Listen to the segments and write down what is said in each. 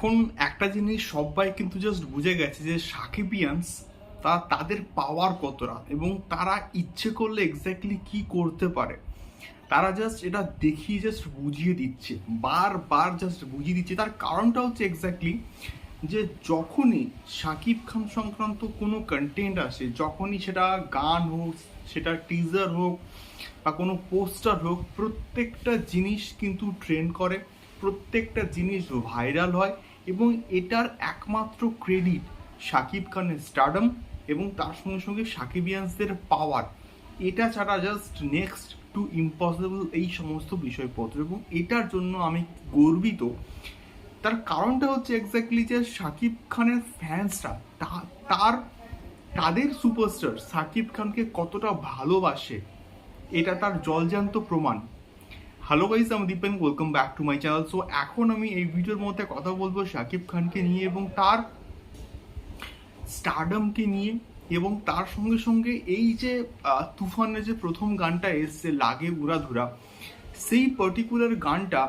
এখন একটা জিনিস সবাই কিন্তু জাস্ট বুঝে গেছে যে সাকিবিয়ান্স, তা তাদের পাওয়ার কতটা এবং তারা ইচ্ছে করলে এক্স্যাক্টলি কি করতে পারে। তারা জাস্ট এটা দেখিয়ে জাস্ট বুঝিয়ে দিচ্ছে, বারবার জাস্ট বুঝিয়ে দিচ্ছে। তার কারণটা হচ্ছে এক্স্যাক্টলি যে যখনই শাকিব খান সংক্রান্ত কোনো কন্টেন্ট আসে, যখনই সেটা গান হোক, সেটা টিজার হোক বা কোনো পোস্টার হোক, প্রত্যেকটা জিনিস কিন্তু ট্রেন্ড করে, প্রত্যেকটা জিনিস ভাইরাল হয়। এবং এটার একমাত্র ক্রেডিট শাকিব খানের স্টারডম এবং তার সঙ্গে সঙ্গে সাকিবিয়ান্সদের পাওয়ার এটা ছাড়া জাস্ট নেক্সট টু ইম্পসিবল এই সমস্ত বিষয়পত্র এবং এটার জন্য আমি গর্বিত। তার কারণটা হচ্ছে এক্স্যাক্টলি যে শাকিব খানের ফ্যান্সরা তার, তাদের সুপারস্টার সাকিব খানকে কতটা ভালোবাসে, এটা তার জলজান্ত প্রমাণ। হ্যালো গাইজ আমি Dipen welcome back to my channel so এখন আমি এই ভিডিওর মধ্যে কথা বলব শাকিব খানকে নিয়ে এবং তার স্টারডমকে নিয়ে এবং তার সঙ্গে সঙ্গে এই যে তুফানের যে প্রথম গানটা এসছে, লাগে উড়াধুরা সেই পার্টিকুলার গানটা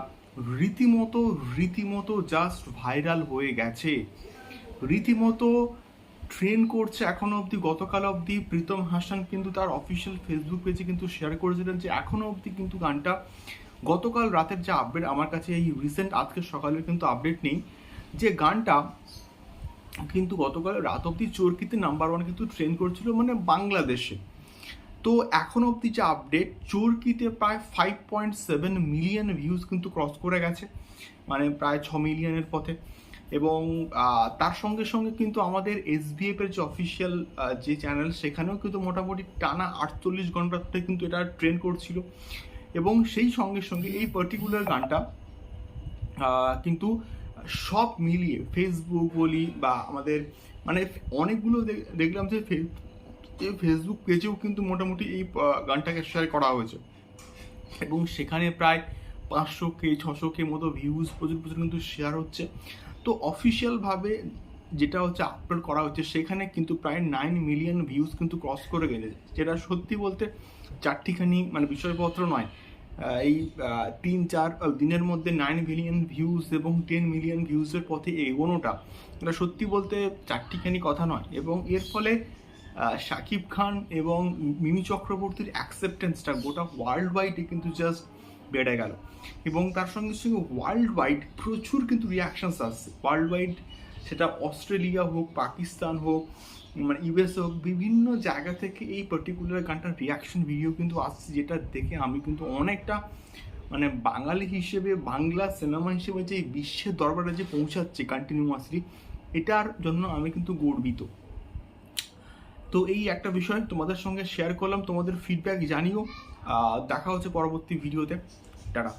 রীতিমতো রীতিমতো জাস্ট ভাইরাল হয়ে গেছে। রীতিমতো ট্রেন করছে এখনও অবধি, গতকাল অবধি। প্রীতম হাসান কিন্তু তার অফিসিয়াল ফেসবুক পেজে কিন্তু শেয়ার করেছিলেন যে এখনও অবধি কিন্তু গানটা গতকাল রাতের যে আপডেট আমার কাছে এই রিসেন্ট আজকে সকালের কিন্তু আপডেট নেই। যে গানটা কিন্তু গতকাল রাত অবধি চরকিতে নাম্বার ওয়ান কিন্তু ট্রেন করছিল মানে বাংলাদেশে। তো এখন অবধি যে আপডেট চরকিতে প্রায় five point seven million views কিন্তু ক্রস করে গেছে মানে প্রায় ছ মিলিয়নের পথে। এবং তার সঙ্গে সঙ্গে কিন্তু আমাদের এসবিএফ এর যে অফিসিয়াল যে চ্যানেল সেখানেও কিন্তু মোটামুটি টানা আটচল্লিশ ঘণ্টা ধরে কিন্তু এটা ট্রেন করছিল। এবং সেই সঙ্গে সঙ্গে এই পার্টিকুলার গানটা কিন্তু সব মিলিয়ে ফেসবুক বলি বা আমাদের মানে অনেকগুলো দেখলাম যে ফেসবুক পেজেও কিন্তু মোটামুটি এই গানটাকে শেয়ার করা হয়েছে। এবং সেখানে প্রায় পাঁচশো কে, ছশো কে মতো ভিউজ প্রচুর প্রচুর কিন্তু শেয়ার হচ্ছে। তো অফিসিয়ালভাবে যেটা হচ্ছে আপলোড করা হচ্ছে, সেখানে কিন্তু প্রায় নাইন মিলিয়ন ভিউজ কিন্তু ক্রস করে গেছে। যেটা সত্যি বলতে চারটিখানি মানে বিষয়পত্র নয় এই তিন, চার দিনের মধ্যে নাইন মিলিয়ন ভিউজ এবং টেন মিলিয়ন ভিউজের পথে এগোনোটা, এটা সত্যি বলতে চারটিখানি কথা নয়। এবং এর ফলে শাকিব খান এবং মিমি চক্রবর্তীর অ্যাকসেপ্টেন্সটা গোটা ওয়ার্ল্ড ওয়াইডে কিন্তু জাস্ট বেড়ে গেল। এবং তার সঙ্গে সঙ্গে ওয়ার্ল্ড ওয়াইড প্রচুর কিন্তু রিয়াকশানস আসছে। ওয়ার্ল্ড ওয়াইড সেটা অস্ট্রেলিয়া হোক, পাকিস্তান হোক মানে ইউএস হোক, বিভিন্ন জায়গা থেকে এই পার্টিকুলার গানটার রিয়াকশন ভিডিও কিন্তু আসছে, যেটা দেখে আমি কিন্তু অনেকটা মানে বাঙালি হিসেবে, বাংলা সিনেমা হিসেবে যে বিশ্বের দরবারে যে পৌঁছাচ্ছে কন্টিনিউয়াসলি এটার জন্য আমি কিন্তু গর্বিত। তো এই একটা বিষয় তোমাদের সঙ্গে শেয়ার করলাম, তোমাদের ফিডব্যাক জানিও। দেখা হচ্ছে পরবর্তী ভিডিওতে টাটা।